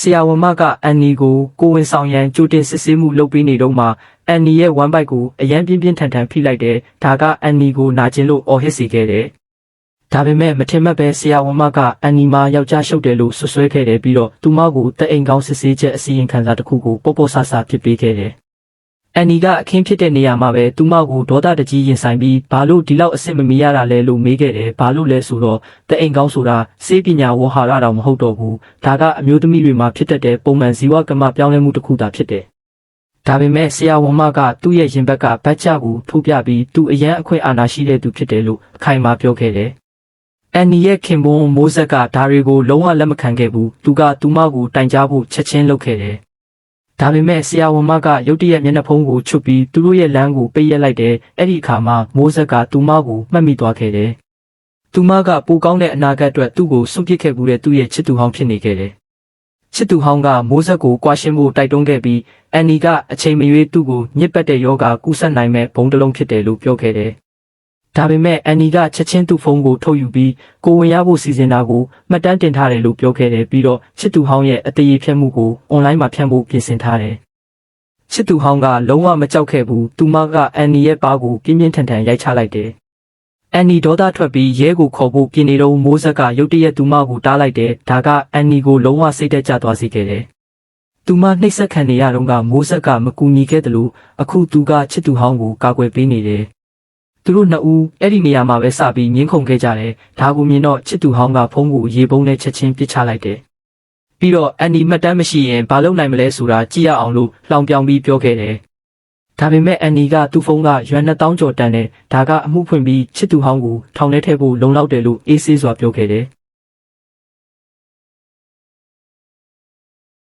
ဆရာဝန်မကအန်နီကိုကိုဝင်ဆောင်ရန်ကြိုတင်စစ်ဆေးမှုလုပ်ပေးနေတော့မှအန်နီရဲ့ဝမ်းပိုက်ကိုအရန်ပြင်းပြင်းထန်ထန်ဖိလိုက်တယ်ဒါကအန်နီကိုနာကျင်လို့အော်ဟစ်စေခဲ့တယ်ဒါပေမဲ့မထင်မှတ်ပဲဆရာဝန်မကအန်နီမာယောက်ျားရှုပ်တယ်လို့ဆွဆွဲခဲ့တယ်ပြီးတော့သူမကိုတက်အိမ်ကောင်းစစ်ဆေးချက်အစီရင်ခံစာတစ်ခုကိုပေါ့ပေါ့ဆဆဖြစ်ပေးခဲ့တယ် အန်နီကအခင်းဖြစ်တဲ့နေရာမှာပဲသူမကိုဒေါသတကြီးရင်ဆိုင်ပြီးဘာလို့ဒီလောက်အစ်စ်မမီရတာလဲလို့မေးခဲ့တယ်ဘာလို့လဲဆိုတော့တက်အိမ်ကောင်းဆိုတာစေပညာဝဟာရတော့မဟုတ်တော့ဘူးဒါကအမျိုးသမီးတွေမှာဖြစ်တတ်တဲ့ပုံမှန်ဇီဝကမ္မပြောင်းလဲမှုတစ်ခုသာဖြစ်တယ်ဒါပေမဲ့ဆရာဝန်မကသူ့ရဲ့ရင်ဘက်ကဘတ်ချကိုထိုးပြပြီးသူအရန်အခွင့်အာဏာရှိတဲ့သူဖြစ်တယ်လို့အခိုင်အမာပြောခဲ့တယ်အန်နီရဲ့ခင်ပွန်းမိုးဆက်ကဒါတွေကိုလုံးဝလက်မခံခဲ့ဘူးသူကသူမကိုတိုင်ကြားဖို့ချက်ချင်းလုပ်ခဲ့တယ် ဒါပေမဲ့ဆရာဝန်မကရုတ်တရက်မျက်နှာဖုံးကိုချွတ်ပြီးသူတို့ရဲ့လမ်းကိုပိတ်ရက်လိုက်တယ်အဲ့ဒီအခါမှာမိုးဆက်ကသူမကိုမှတ်မိသွားခဲ့တယ်သူမကပိုကောင်းတဲ့အနာဂတ်အတွက်သူ့ကိုစွန့်ပစ်ခဲ့မှုတဲ့သူ့ရဲ့ချစ်သူဟောင်းဖြစ်နေခဲ့တယ်ချစ်သူဟောင်းကမိုးဆက်ကိုကွာရှင်းဖို့တိုက်တွန်းခဲ့ပြီးအန်နီကအချိန်မရွေးသူ့ကိုညစ်ပတ်တဲ့ယောဂကူးစက်နိုင်မဲ့ဘုံတစ်လုံးဖြစ်တယ်လို့ပြောခဲ့တယ် ဒါပေမဲ့အန်နီကချက်ချင်းသူ့ဖုန်းကိုထုတ်ယူပြီးကိုဝင်ရဖို့စီစဉ်တာကိုမှတ်တမ်းတင်ထားတယ်လို့ပြောခဲ့တယ်ပြီးတော့ချစ်သူဟောင်းရဲ့အတရေဖြတ်မှုကိုအွန်လိုင်းမှာဖြန့်ဖို့ပြင်ဆင်ထားတယ်ချစ်သူဟောင်းကလုံးဝမကြောက်ခဲ့ဘူးသူမကအန်နီရဲ့ပါးကိုပြင်းပြင်းထန်ထန်ရိုက်ချလိုက်တယ်အန်နီဒေါသထွက်ပြီးရဲကိုခေါ်ဖို့ပြင်နေတော့မိုးဆက်ကရုတ်တရက်သူမကိုတားလိုက်တယ်ဒါကအန်နီကိုလုံးဝစိတ်သက်သာသွားစေခဲ့တယ်သူမနှိပ်စက်ခံနေရတော့ကမိုးဆက်ကမကူညီခဲ့တယ်လို့အခုသူကချစ်သူဟောင်းကိုကာကွယ်ပေးနေတယ် သူတို့နှစ်ဦးအဲ့ဒီနေရာမှာပဲစပြီးငင်းခုန်ခဲ့ကြတယ်ဒါကိုမြင်တော့ချစ်သူဟောင်းကဖုန်းကိုရေပုံးနဲ့ချက်ချင်းပစ်ချလိုက်တယ်ပြီးတော့အန်နီမှတ်တမ်းမရှိရင်ဘာလုပ်နိုင်မလဲဆိုတာကြည့်ရအောင်လို့လောင်ပြောင်ပြီးပြောခဲ့တယ်ဒါပေမဲ့အန်နီကသူ့ဖုန်းကရွမ်2000ကျော်တန်တယ်ဒါကအမှုဖွင့်ပြီးချစ်သူဟောင်းကိုထောင်ထဲထည့်ဖို့လုံလောက်တယ်လို့အေးဆေးစွာပြောခဲ့တယ်